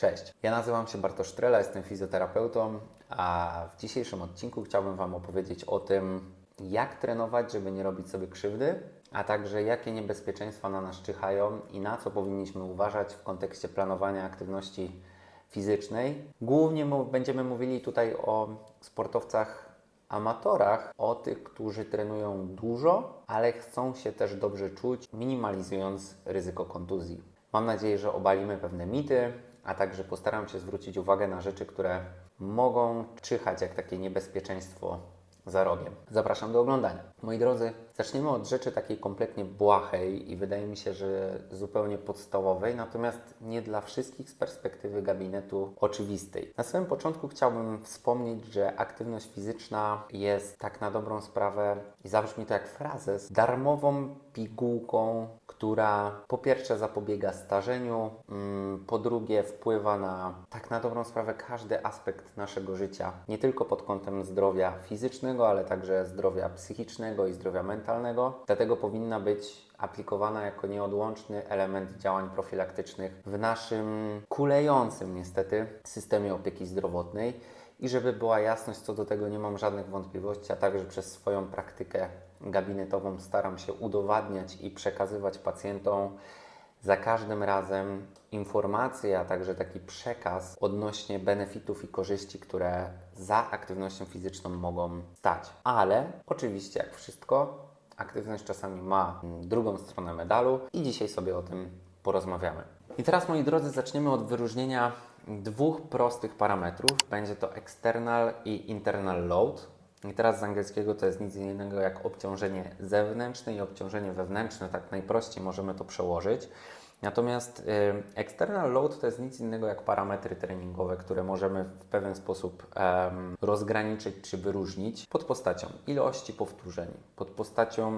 Cześć, ja nazywam się Bartosz Trela, jestem fizjoterapeutą, a w dzisiejszym odcinku chciałbym Wam opowiedzieć o tym, jak trenować, żeby nie robić sobie krzywdy, a także jakie niebezpieczeństwa na nas czyhają i na co powinniśmy uważać w kontekście planowania aktywności fizycznej. Głównie będziemy mówili tutaj o sportowcach amatorach, o tych, którzy trenują dużo, ale chcą się też dobrze czuć, minimalizując ryzyko kontuzji. Mam nadzieję, że obalimy pewne mity, a także postaram się zwrócić uwagę na rzeczy, które mogą czyhać jak takie niebezpieczeństwo za rogiem. Zapraszam do oglądania. Moi drodzy, zaczniemy od rzeczy takiej kompletnie błahej i wydaje mi się, że zupełnie podstawowej, natomiast nie dla wszystkich z perspektywy gabinetu oczywistej. Na samym początku chciałbym wspomnieć, że aktywność fizyczna jest tak na dobrą sprawę i zabrzmi to jak frazes, darmową pigułką, która po pierwsze zapobiega starzeniu, mm, po drugie wpływa na tak na dobrą sprawę każdy aspekt naszego życia, nie tylko pod kątem zdrowia fizycznego, ale także zdrowia psychicznego i zdrowia mentalnego. Dlatego powinna być aplikowana jako nieodłączny element działań profilaktycznych w naszym kulejącym niestety systemie opieki zdrowotnej. I żeby była jasność co do tego, nie mam żadnych wątpliwości, a także przez swoją praktykę gabinetową staram się udowadniać i przekazywać pacjentom za każdym razem informacje, a także taki przekaz odnośnie benefitów i korzyści, które za aktywnością fizyczną mogą stać. Ale oczywiście, jak wszystko, aktywność czasami ma drugą stronę medalu i dzisiaj sobie o tym porozmawiamy. I teraz, moi drodzy, zaczniemy od wyróżnienia dwóch prostych parametrów. Będzie to external i internal load. I teraz z angielskiego to jest nic innego jak obciążenie zewnętrzne i obciążenie wewnętrzne, tak najprościej możemy to przełożyć. Natomiast y, external load to jest nic innego jak parametry treningowe, które możemy w pewien sposób rozgraniczyć czy wyróżnić pod postacią ilości powtórzeń, pod postacią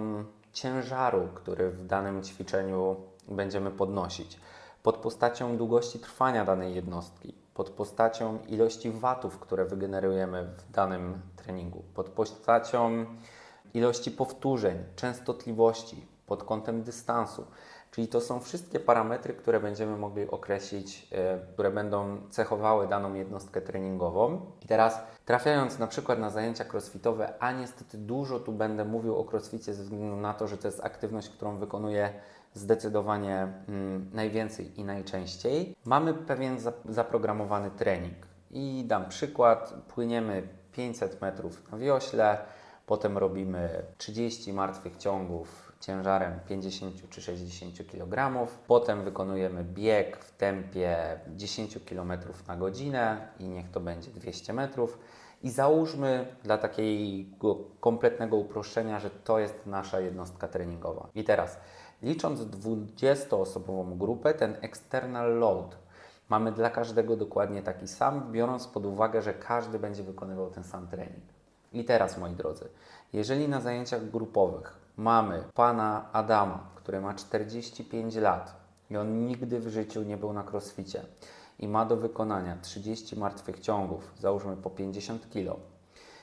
ciężaru, który w danym ćwiczeniu będziemy podnosić, pod postacią długości trwania danej jednostki, pod postacią ilości watów, które wygenerujemy w danym treningu, pod postacią ilości powtórzeń, częstotliwości, pod kątem dystansu. Czyli to są wszystkie parametry, które będziemy mogli określić, e, które będą cechowały daną jednostkę treningową. I teraz trafiając na przykład na zajęcia crossfitowe, a niestety dużo tu będę mówił o crossficie ze względu na to, że to jest aktywność, którą wykonuję zdecydowanie mm, najwięcej i najczęściej. Mamy pewien za- zaprogramowany trening. I dam przykład, płyniemy 500 metrów na wiośle, potem robimy 30 martwych ciągów ciężarem 50 czy 60 kg. Potem wykonujemy bieg w tempie 10 km na godzinę i niech to będzie 200 metrów. I załóżmy dla takiego kompletnego uproszczenia, że to jest nasza jednostka treningowa. I teraz, licząc 20-osobową grupę, ten external load mamy dla każdego dokładnie taki sam, biorąc pod uwagę, że każdy będzie wykonywał ten sam trening. I teraz, moi drodzy, jeżeli na zajęciach grupowych mamy pana Adama, który ma 45 lat i on nigdy w życiu nie był na crossficie i ma do wykonania 30 martwych ciągów, załóżmy po 50 kg,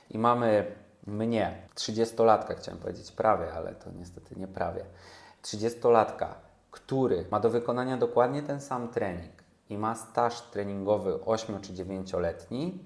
i mamy mnie, 30-latka, chciałem powiedzieć prawie, ale to niestety nie prawie, 30-latka, który ma do wykonania dokładnie ten sam trening i ma staż treningowy 8 czy 9-letni,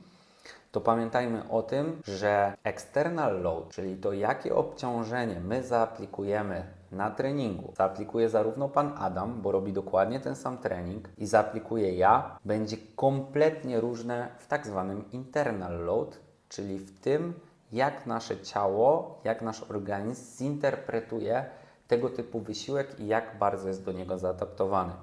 to pamiętajmy o tym, że external load, czyli to jakie obciążenie my zaaplikujemy na treningu, zaaplikuje zarówno pan Adam, bo robi dokładnie ten sam trening i zaaplikuję ja, będzie kompletnie różne w tak zwanym internal load, czyli w tym, jak nasze ciało, jak nasz organizm zinterpretuje tego typu wysiłek i jak bardzo jest do niego zaadaptowany.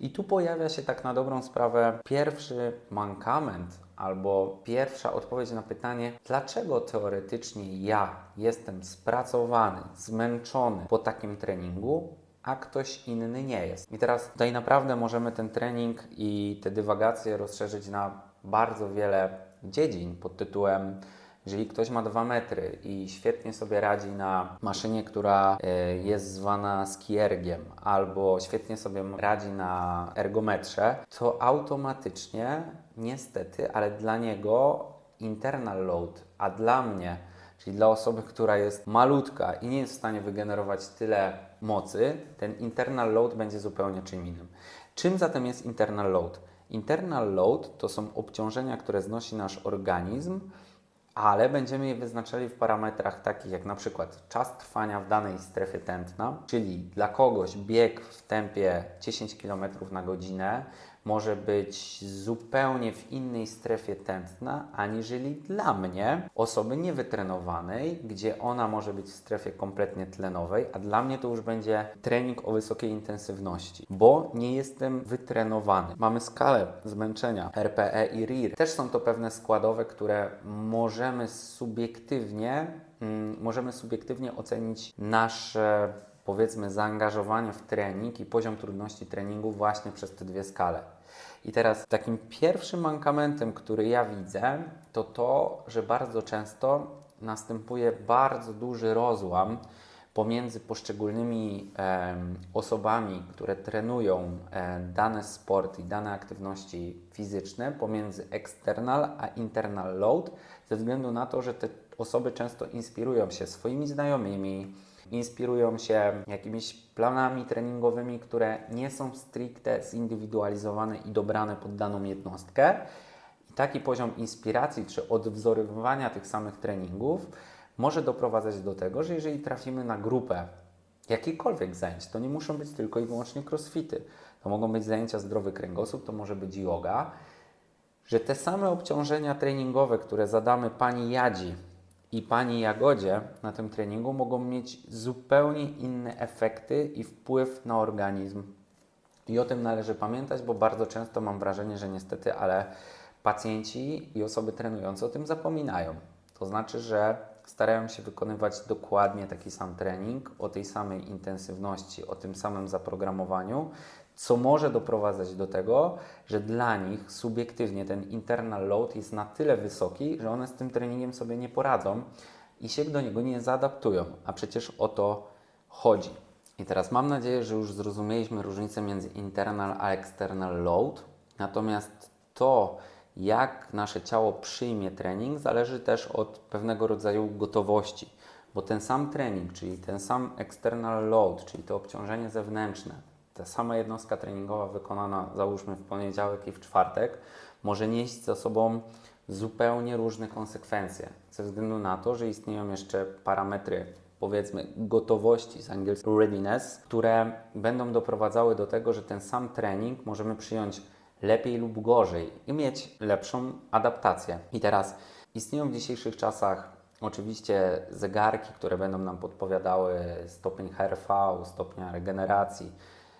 I tu pojawia się tak na dobrą sprawę pierwszy mankament albo pierwsza odpowiedź na pytanie, dlaczego teoretycznie ja jestem spracowany, zmęczony po takim treningu, a ktoś inny nie jest. I teraz tutaj naprawdę możemy ten trening i te dywagacje rozszerzyć na bardzo wiele dziedzin pod tytułem jeżeli ktoś ma 2 metry i świetnie sobie radzi na maszynie, która e, jest zwana skiergiem, albo świetnie sobie radzi na ergometrze, to automatycznie, niestety, ale dla niego internal load, a dla mnie, czyli dla osoby, która jest malutka i nie jest w stanie wygenerować tyle mocy, ten internal load będzie zupełnie czym innym. Czym zatem jest internal load? Internal load to są obciążenia, które znosi nasz organizm, ale będziemy je wyznaczali w parametrach takich jak na przykład czas trwania w danej strefie tętna, czyli dla kogoś bieg w tempie 10 km na godzinę może być zupełnie w innej strefie tętna, aniżeli dla mnie, osoby niewytrenowanej, gdzie ona może być w strefie kompletnie tlenowej, a dla mnie to już będzie trening o wysokiej intensywności, bo nie jestem wytrenowany. Mamy skalę zmęczenia RPE i RIR. Też są to pewne składowe, które możemy subiektywnie, mm, możemy subiektywnie ocenić nasze powiedzmy zaangażowanie w trening i poziom trudności treningu właśnie przez te dwie skale. I teraz takim pierwszym mankamentem, który ja widzę, to to, że bardzo często następuje bardzo duży rozłam pomiędzy poszczególnymi em, osobami, które trenują e, dane sporty i dane aktywności fizyczne, pomiędzy external a internal load, ze względu na to, że te osoby często inspirują się swoimi znajomymi, inspirują się jakimiś planami treningowymi, które nie są stricte zindywidualizowane i dobrane pod daną jednostkę. I taki poziom inspiracji czy odwzorowywania tych samych treningów może doprowadzać do tego, że jeżeli trafimy na grupę jakichkolwiek zajęć, to nie muszą być tylko i wyłącznie crossfity, to mogą być zajęcia zdrowy kręgosłup, to może być yoga, że te same obciążenia treningowe, które zadamy pani Jadzi i pani Jagodzie na tym treningu, mogą mieć zupełnie inne efekty i wpływ na organizm. I o tym należy pamiętać, bo bardzo często mam wrażenie, że niestety, ale pacjenci i osoby trenujące o tym zapominają. To znaczy, że starają się wykonywać dokładnie taki sam trening, o tej samej intensywności, o tym samym zaprogramowaniu, co może doprowadzać do tego, że dla nich subiektywnie ten internal load jest na tyle wysoki, że one z tym treningiem sobie nie poradzą i się do niego nie zaadaptują, a przecież o to chodzi. I teraz mam nadzieję, że już zrozumieliśmy różnicę między internal a external load, natomiast to, jak nasze ciało przyjmie trening, zależy też od pewnego rodzaju gotowości, bo ten sam trening, czyli ten sam external load, czyli to obciążenie zewnętrzne, ta sama jednostka treningowa wykonana, załóżmy w poniedziałek i w czwartek, może nieść za sobą zupełnie różne konsekwencje, ze względu na to, że istnieją jeszcze parametry powiedzmy gotowości z angielskiego readiness, które będą doprowadzały do tego, że ten sam trening możemy przyjąć lepiej lub gorzej i mieć lepszą adaptację. I teraz istnieją w dzisiejszych czasach oczywiście zegarki, które będą nam podpowiadały stopień HRV, stopnia regeneracji,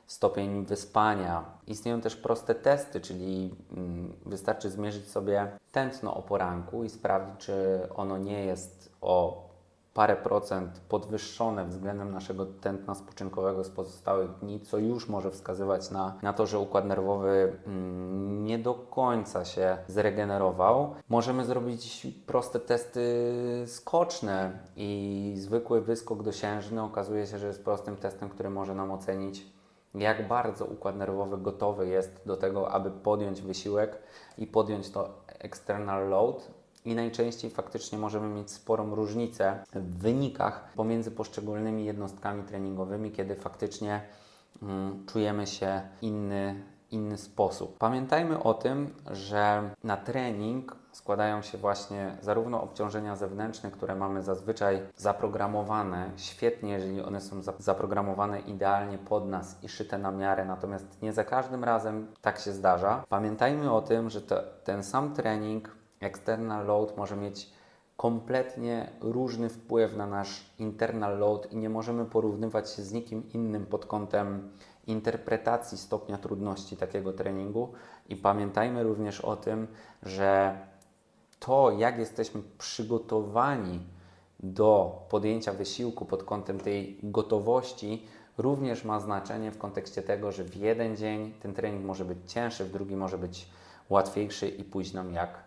stopień wyspania. Istnieją też proste testy, czyli mm, wystarczy zmierzyć sobie tętno o poranku i sprawdzić, czy ono nie jest o parę procent podwyższone względem naszego tętna spoczynkowego z pozostałych dni, co już może wskazywać na, na to, że układ nerwowy mm, nie do końca się zregenerował. Możemy zrobić proste testy skoczne i zwykły wyskok dosiężny okazuje się, że jest prostym testem, który może nam ocenić jak bardzo układ nerwowy gotowy jest do tego, aby podjąć wysiłek i podjąć to external load. I najczęściej faktycznie możemy mieć sporą różnicę w wynikach pomiędzy poszczególnymi jednostkami treningowymi, kiedy faktycznie mm, czujemy się inny, inny sposób. Pamiętajmy o tym, że na trening składają się właśnie zarówno obciążenia zewnętrzne, które mamy zazwyczaj zaprogramowane świetnie, jeżeli one są zaprogramowane idealnie pod nas i szyte na miarę, natomiast nie za każdym razem tak się zdarza. Pamiętajmy o tym, że to, ten sam trening, external load może mieć kompletnie różny wpływ na nasz internal load i nie możemy porównywać się z nikim innym pod kątem interpretacji stopnia trudności takiego treningu. I pamiętajmy również o tym, że to, jak jesteśmy przygotowani do podjęcia wysiłku pod kątem tej gotowości, również ma znaczenie w kontekście tego, że w jeden dzień ten trening może być cięższy, w drugi może być łatwiejszy i pójść nam jak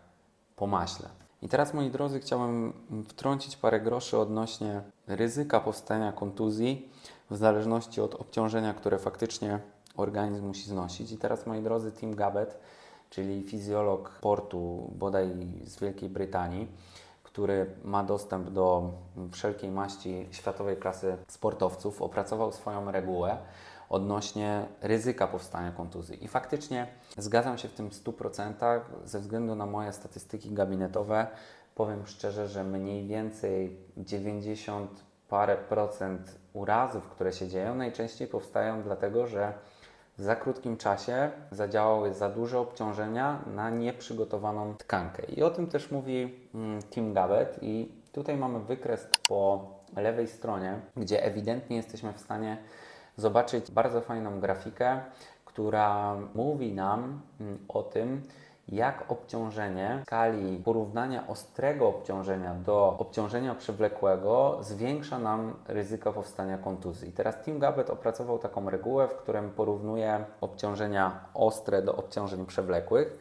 po maśle. I teraz, moi drodzy, chciałbym wtrącić parę groszy odnośnie ryzyka powstania kontuzji w zależności od obciążenia, które faktycznie organizm musi znosić. I teraz, moi drodzy, Team Gabet czyli fizjolog portu bodaj z Wielkiej Brytanii, który ma dostęp do wszelkiej maści światowej klasy sportowców, opracował swoją regułę, odnośnie ryzyka powstania kontuzji. I faktycznie zgadzam się w tym 100% ze względu na moje statystyki gabinetowe. Powiem szczerze, że mniej więcej 90 parę procent urazów, które się dzieją, najczęściej powstają dlatego, że w za krótkim czasie zadziałały za duże obciążenia na nieprzygotowaną tkankę. I o tym też mówi mm, Tim Gabbett. I tutaj mamy wykres po lewej stronie, gdzie ewidentnie jesteśmy w stanie zobaczyć bardzo fajną grafikę, która mówi nam mm, o tym, jak obciążenie w skali porównania ostrego obciążenia do obciążenia przewlekłego zwiększa nam ryzyko powstania kontuzji. Teraz Tim Gabbett opracował taką regułę, w którym porównuje obciążenia ostre do obciążeń przewlekłych.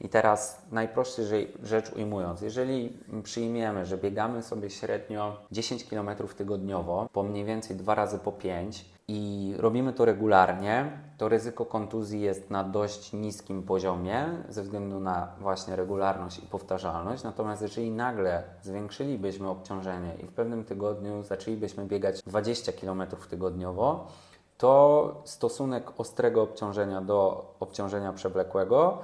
I teraz najprostszej rzecz ujmując, jeżeli przyjmiemy, że biegamy sobie średnio 10 km tygodniowo, po mniej więcej dwa razy po 5 i robimy to regularnie, to ryzyko kontuzji jest na dość niskim poziomie ze względu na właśnie regularność i powtarzalność. Natomiast jeżeli nagle zwiększylibyśmy obciążenie i w pewnym tygodniu zaczęlibyśmy biegać 20 km tygodniowo, to stosunek ostrego obciążenia do obciążenia przewlekłego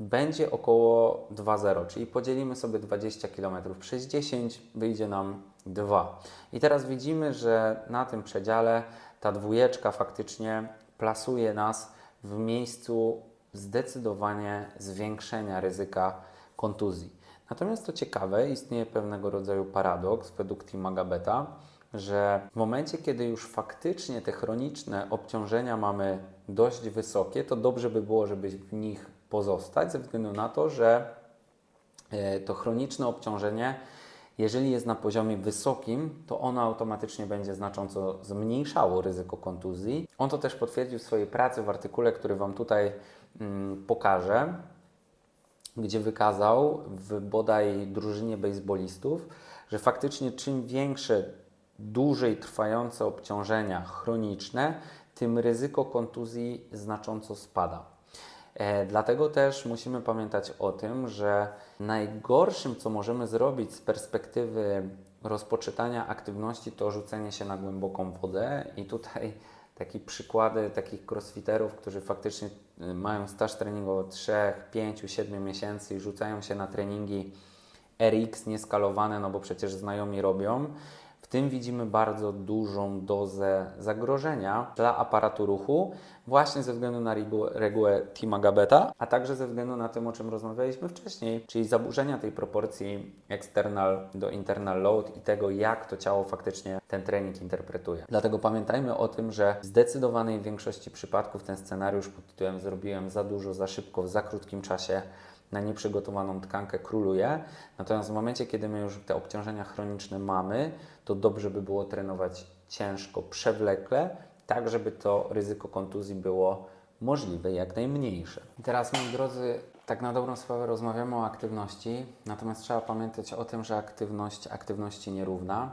będzie około 2,0, czyli podzielimy sobie 20 km przez 10, wyjdzie nam 2. I teraz widzimy, że na tym przedziale ta dwójeczka faktycznie plasuje nas w miejscu zdecydowanie zwiększenia ryzyka kontuzji. Natomiast to ciekawe, istnieje pewnego rodzaju paradoks według Tima Gabeta, że w momencie, kiedy już faktycznie te chroniczne obciążenia mamy dość wysokie, to dobrze by było, żeby w nich pozostać, ze względu na to, że e, to chroniczne obciążenie, jeżeli jest na poziomie wysokim, to ono automatycznie będzie znacząco zmniejszało ryzyko kontuzji. On to też potwierdził w swojej pracy w artykule, który Wam tutaj mm, pokażę, gdzie wykazał w bodaj drużynie baseballistów, że faktycznie czym większe, dłużej trwające obciążenia chroniczne, tym ryzyko kontuzji znacząco spada. E, dlatego też musimy pamiętać o tym, że najgorszym, co możemy zrobić z perspektywy rozpoczynania aktywności, to rzucenie się na głęboką wodę. I tutaj takie przykłady takich crossfiterów, którzy faktycznie y, mają staż treningowy 3, 5, 7 miesięcy i rzucają się na treningi RX nieskalowane, no bo przecież znajomi robią. W tym widzimy bardzo dużą dozę zagrożenia dla aparatu ruchu, właśnie ze względu na regułę, Tima Gabeta, a także ze względu na tym, o czym rozmawialiśmy wcześniej, czyli zaburzenia tej proporcji external do internal load i tego, jak to ciało faktycznie ten trening interpretuje. Dlatego pamiętajmy o tym, że w zdecydowanej większości przypadków ten scenariusz pod tytułem zrobiłem za dużo, za szybko, w za krótkim czasie na nieprzygotowaną tkankę króluje. Natomiast w momencie, kiedy my już te obciążenia chroniczne mamy, to dobrze by było trenować ciężko, przewlekle, tak żeby to ryzyko kontuzji było możliwe jak najmniejsze. I teraz, moi drodzy, tak na dobrą sprawę rozmawiamy o aktywności, natomiast trzeba pamiętać o tym, że aktywność aktywności nierówna.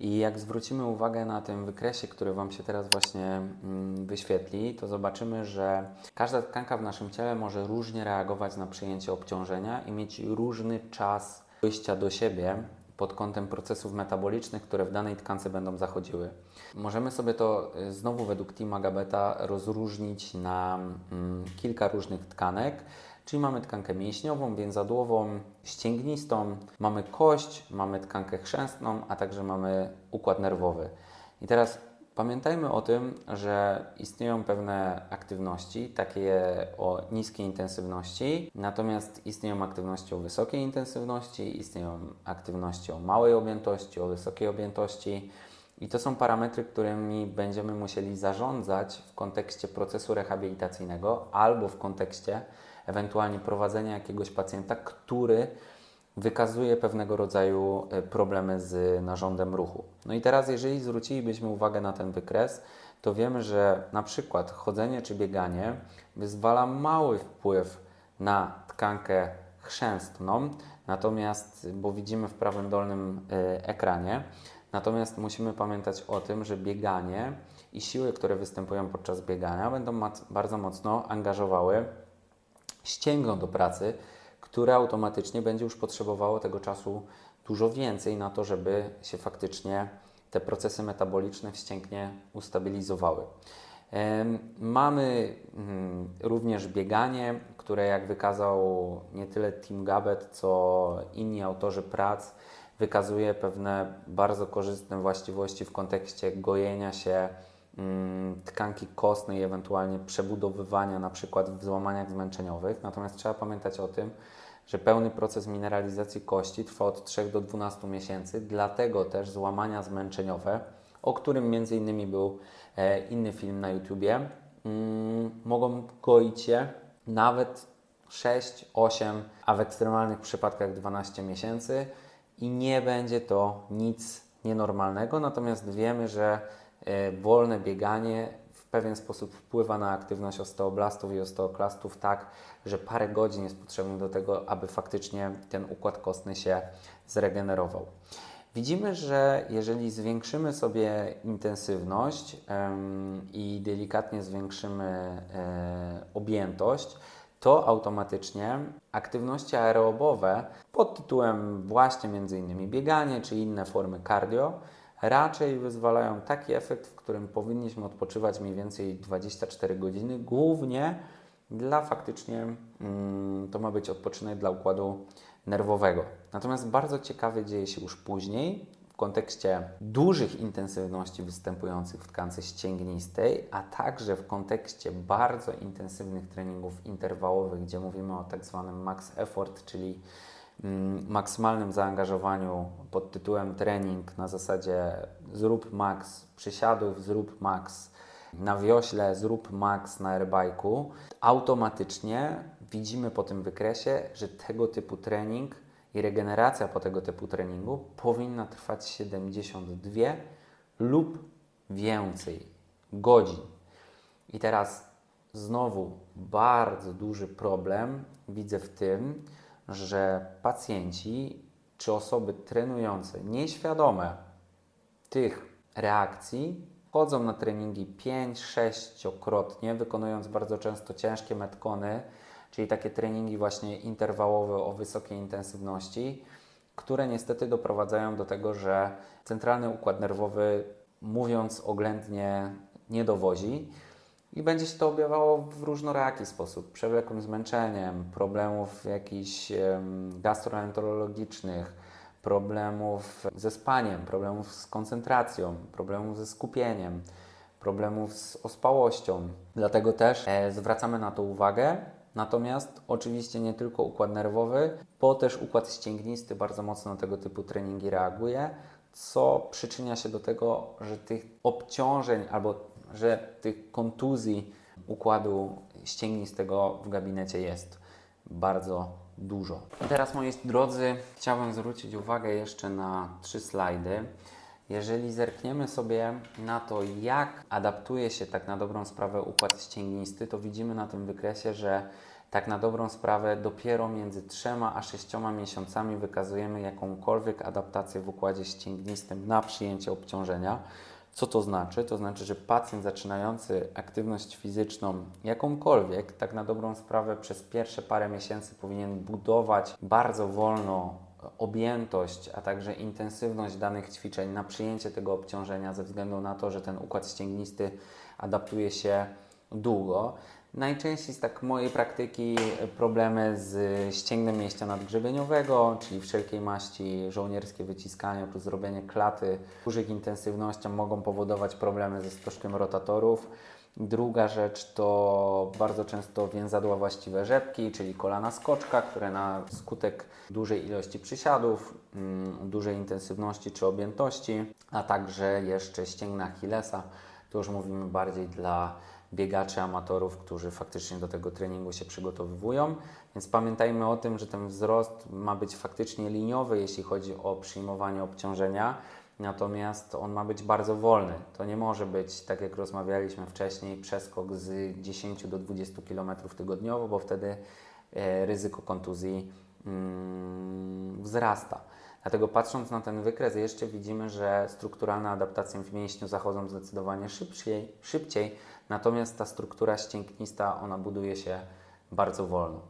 I jak zwrócimy uwagę na tym wykresie, który Wam się teraz właśnie mm, wyświetli, to zobaczymy, że każda tkanka w naszym ciele może różnie reagować na przyjęcie obciążenia i mieć różny czas dojścia do siebie pod kątem procesów metabolicznych, które w danej tkance będą zachodziły. Możemy sobie to y, znowu według Tima Gabeta rozróżnić na mm, kilka różnych tkanek. Czyli mamy tkankę mięśniową, więzadłową, ścięgnistą, mamy kość, mamy tkankę chrzęstną, a także mamy układ nerwowy. I teraz pamiętajmy o tym, że istnieją pewne aktywności, takie o niskiej intensywności, natomiast istnieją aktywności o wysokiej intensywności, istnieją aktywności o małej objętości, o wysokiej objętości. I to są parametry, którymi będziemy musieli zarządzać w kontekście procesu rehabilitacyjnego albo w kontekście ewentualnie prowadzenia jakiegoś pacjenta, który wykazuje pewnego rodzaju e, problemy z narządem ruchu. No i teraz, jeżeli zwrócilibyśmy uwagę na ten wykres, to wiemy, że na przykład chodzenie czy bieganie wyzwala mały wpływ na tkankę chrzęstną, natomiast, bo widzimy w prawym dolnym e, ekranie, natomiast musimy pamiętać o tym, że bieganie i siły, które występują podczas biegania, będą bardzo mocno angażowały ścięgną do pracy, które automatycznie będzie już potrzebowało tego czasu dużo więcej na to, żeby się faktycznie te procesy metaboliczne w ścięgnie ustabilizowały. Mamy mm, również bieganie, które jak wykazał nie tyle Tim Gabet, co inni autorzy prac, wykazuje pewne bardzo korzystne właściwości w kontekście gojenia się tkanki kostnej, ewentualnie przebudowywania na przykład w złamaniach zmęczeniowych. Natomiast trzeba pamiętać o tym, że pełny proces mineralizacji kości trwa od 3 do 12 miesięcy, dlatego też złamania zmęczeniowe, o którym między innymi był e, inny film na YouTubie, mm, mogą goić się nawet 6, 8, a w ekstremalnych przypadkach 12 miesięcy i nie będzie to nic nienormalnego, natomiast wiemy, że wolne bieganie w pewien sposób wpływa na aktywność osteoblastów i osteoklastów tak, że parę godzin jest potrzebne do tego, aby faktycznie ten układ kostny się zregenerował. Widzimy, że jeżeli zwiększymy sobie intensywność i delikatnie zwiększymy e, objętość, to automatycznie aktywności aerobowe pod tytułem właśnie m.in. bieganie czy inne formy cardio raczej wyzwalają taki efekt, w którym powinniśmy odpoczywać mniej więcej 24 godziny, głównie dla faktycznie mm, to ma być odpoczynek dla układu nerwowego. Natomiast bardzo ciekawy dzieje się już później w kontekście dużych intensywności występujących w tkance ścięgnistej, a także w kontekście bardzo intensywnych treningów interwałowych, gdzie mówimy o tak zwanym max effort, czyli maksymalnym zaangażowaniu pod tytułem trening na zasadzie zrób max przysiadów, zrób max na wiośle, zrób max na airbike'u, automatycznie widzimy po tym wykresie, że tego typu trening i regeneracja po tego typu treningu powinna trwać 72 lub więcej godzin. I teraz znowu bardzo duży problem widzę w tym, że pacjenci czy osoby trenujące nieświadome tych reakcji chodzą na treningi 5-6-krotnie, wykonując bardzo często ciężkie metcony, czyli takie treningi właśnie interwałowe o wysokiej intensywności, które niestety doprowadzają do tego, że centralny układ nerwowy, mówiąc oględnie, nie dowozi i będzie się to objawiało w różnoraki sposób. Przewlekłym zmęczeniem, problemów jakichś gastroenterologicznych, problemów ze spaniem, problemów z koncentracją, problemów ze skupieniem, problemów z ospałością. Dlatego też e, zwracamy na to uwagę. Natomiast oczywiście nie tylko układ nerwowy, bo też układ ścięgnisty bardzo mocno na tego typu treningi reaguje, co przyczynia się do tego, że tych obciążeń albo że tych kontuzji układu ścięgnistego w gabinecie jest bardzo dużo. Teraz moi drodzy, chciałbym zwrócić uwagę jeszcze na trzy slajdy. Jeżeli zerkniemy sobie na to, jak adaptuje się tak na dobrą sprawę układ ścięgnisty, to widzimy na tym wykresie, że tak na dobrą sprawę dopiero między 3 a 6 miesiącami wykazujemy jakąkolwiek adaptację w układzie ścięgnistym na przyjęcie obciążenia. Co to znaczy? To znaczy, że pacjent zaczynający aktywność fizyczną jakąkolwiek, tak na dobrą sprawę przez pierwsze parę miesięcy powinien budować bardzo wolno objętość, a także intensywność danych ćwiczeń na przyjęcie tego obciążenia ze względu na to, że ten układ ścięgnisty adaptuje się długo. Najczęściej z tak mojej praktyki problemy z ścięgnem mięśnia nadgrzebieniowego, czyli wszelkiej maści żołnierskie wyciskanie plus zrobienie klaty w dużych intensywnościach mogą powodować problemy ze stożkiem rotatorów. Druga rzecz to bardzo często więzadła właściwe rzepki, czyli kolana skoczka, które na skutek dużej ilości przysiadów, mm, dużej intensywności czy objętości, a także jeszcze ścięgna Achillesa, to już mówimy bardziej dla biegaczy, amatorów, którzy faktycznie do tego treningu się przygotowują. Więc pamiętajmy o tym, że ten wzrost ma być faktycznie liniowy, jeśli chodzi o przyjmowanie obciążenia, natomiast on ma być bardzo wolny. To nie może być, tak jak rozmawialiśmy wcześniej, przeskok z 10 do 20 km tygodniowo, bo wtedy e, ryzyko kontuzji mm, wzrasta. Dlatego patrząc na ten wykres, jeszcze widzimy, że strukturalne adaptacje w mięśniu zachodzą zdecydowanie szybciej, szybciej natomiast ta struktura ścięgnista, ona buduje się bardzo wolno.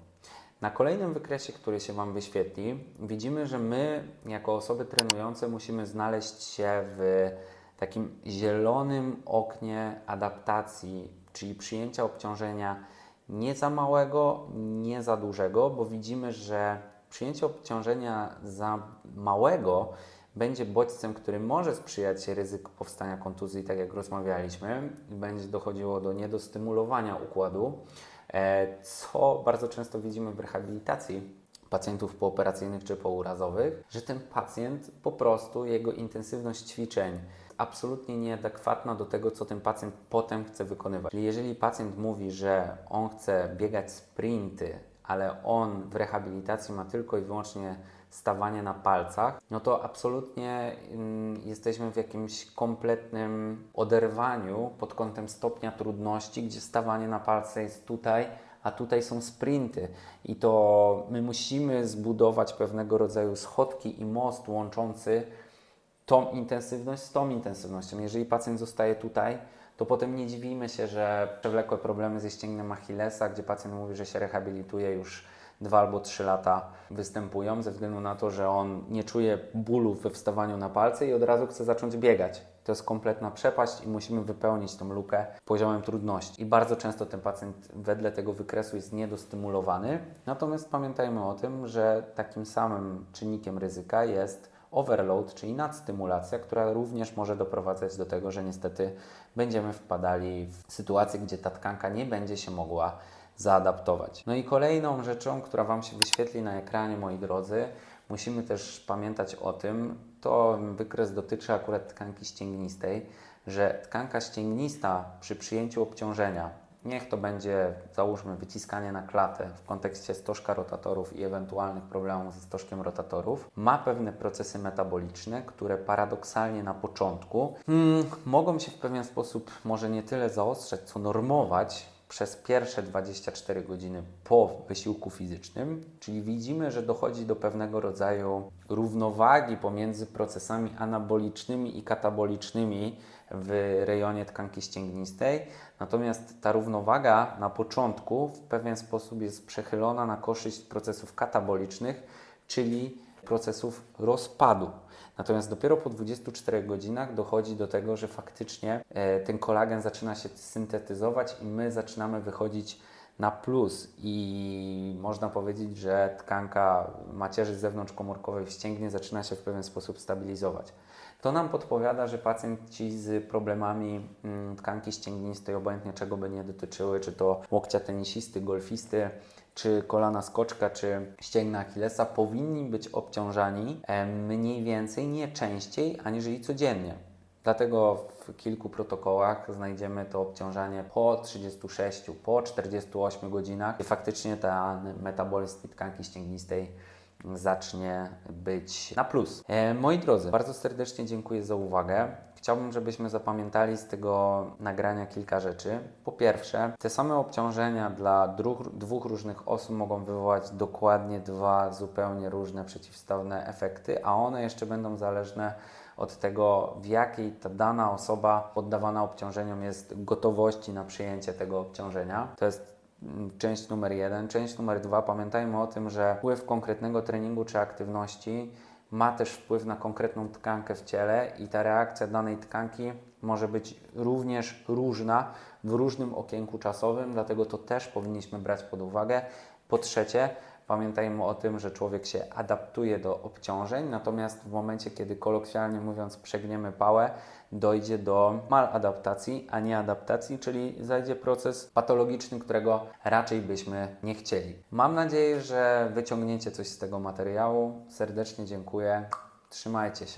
Na kolejnym wykresie, który się Wam wyświetli, widzimy, że my, jako osoby trenujące, musimy znaleźć się w takim zielonym oknie adaptacji, czyli przyjęcia obciążenia nie za małego, nie za dużego, bo widzimy, że przyjęcie obciążenia za małego będzie bodźcem, który może sprzyjać ryzyku powstania kontuzji, tak jak rozmawialiśmy, i będzie dochodziło do niedostymulowania układu, e, co bardzo często widzimy w rehabilitacji pacjentów pooperacyjnych czy pourazowych, że ten pacjent po prostu, jego intensywność ćwiczeń absolutnie nieadekwatna do tego, co ten pacjent potem chce wykonywać. Czyli jeżeli pacjent mówi, że on chce biegać sprinty, ale on w rehabilitacji ma tylko i wyłącznie stawanie na palcach, no to absolutnie mm, jesteśmy w jakimś kompletnym oderwaniu pod kątem stopnia trudności, gdzie stawanie na palce jest tutaj, a tutaj są sprinty. I to my musimy zbudować pewnego rodzaju schodki i most łączący tą intensywność z tą intensywnością. Jeżeli pacjent zostaje tutaj, to potem nie dziwimy się, że przewlekłe problemy ze ścięgnem Achillesa, gdzie pacjent mówi, że się rehabilituje już dwa albo trzy lata występują ze względu na to, że on nie czuje bólu we wstawaniu na palce i od razu chce zacząć biegać. To jest kompletna przepaść i musimy wypełnić tą lukę poziomem trudności. I bardzo często ten pacjent wedle tego wykresu jest niedostymulowany. Natomiast pamiętajmy o tym, że takim samym czynnikiem ryzyka jest overload, czyli nadstymulacja, która również może doprowadzać do tego, że niestety będziemy wpadali w sytuację, gdzie ta tkanka nie będzie się mogła zaadaptować. No i kolejną rzeczą, która Wam się wyświetli na ekranie, moi drodzy, musimy też pamiętać o tym, to wykres dotyczy akurat tkanki ścięgnistej, że tkanka ścięgnista przy przyjęciu obciążenia, niech to będzie załóżmy wyciskanie na klatę w kontekście stożka rotatorów i ewentualnych problemów ze stożkiem rotatorów, ma pewne procesy metaboliczne, które paradoksalnie na początku hmm, mogą się w pewien sposób może nie tyle zaostrzać, co normować przez pierwsze 24 godziny po wysiłku fizycznym, czyli widzimy, że dochodzi do pewnego rodzaju równowagi pomiędzy procesami anabolicznymi i katabolicznymi w rejonie tkanki ścięgnistej. Natomiast ta równowaga na początku w pewien sposób jest przechylona na korzyść procesów katabolicznych, czyli procesów rozpadu. Natomiast dopiero po 24 godzinach dochodzi do tego, że faktycznie e, ten kolagen zaczyna się syntetyzować i my zaczynamy wychodzić na plus i można powiedzieć, że tkanka macierzy zewnątrzkomórkowej w ścięgnie zaczyna się w pewien sposób stabilizować. To nam podpowiada, że pacjenci z problemami mm, tkanki ścięgnistej, obojętnie czego by nie dotyczyły, czy to łokcia tenisisty, golfisty, czy kolana skoczka, czy ścięgna Achillesa, powinni być obciążani e, mniej więcej, nie częściej, aniżeli codziennie. Dlatego w kilku protokołach znajdziemy to obciążanie po 36, po 48 godzinach i faktycznie ten metabolizm tkanki ścięgnistej zacznie być na plus. E, moi drodzy, bardzo serdecznie dziękuję za uwagę. Chciałbym, żebyśmy zapamiętali z tego nagrania kilka rzeczy. Po pierwsze, te same obciążenia dla dwóch, różnych osób mogą wywołać dokładnie dwa zupełnie różne, przeciwstawne efekty, a one jeszcze będą zależne od tego, w jakiej ta dana osoba poddawana obciążeniom jest gotowości na przyjęcie tego obciążenia. To jest mm, część numer jeden. Część numer dwa, pamiętajmy o tym, że wpływ konkretnego treningu czy aktywności ma też wpływ na konkretną tkankę w ciele i ta reakcja danej tkanki może być również różna w różnym okienku czasowym, dlatego to też powinniśmy brać pod uwagę. Po trzecie, Pamiętajmy o tym, że człowiek się adaptuje do obciążeń, natomiast w momencie, kiedy kolokwialnie mówiąc przegniemy pałę, dojdzie do maladaptacji, a nie adaptacji, czyli zajdzie proces patologiczny, którego raczej byśmy nie chcieli. Mam nadzieję, że wyciągniecie coś z tego materiału. Serdecznie dziękuję. Trzymajcie się.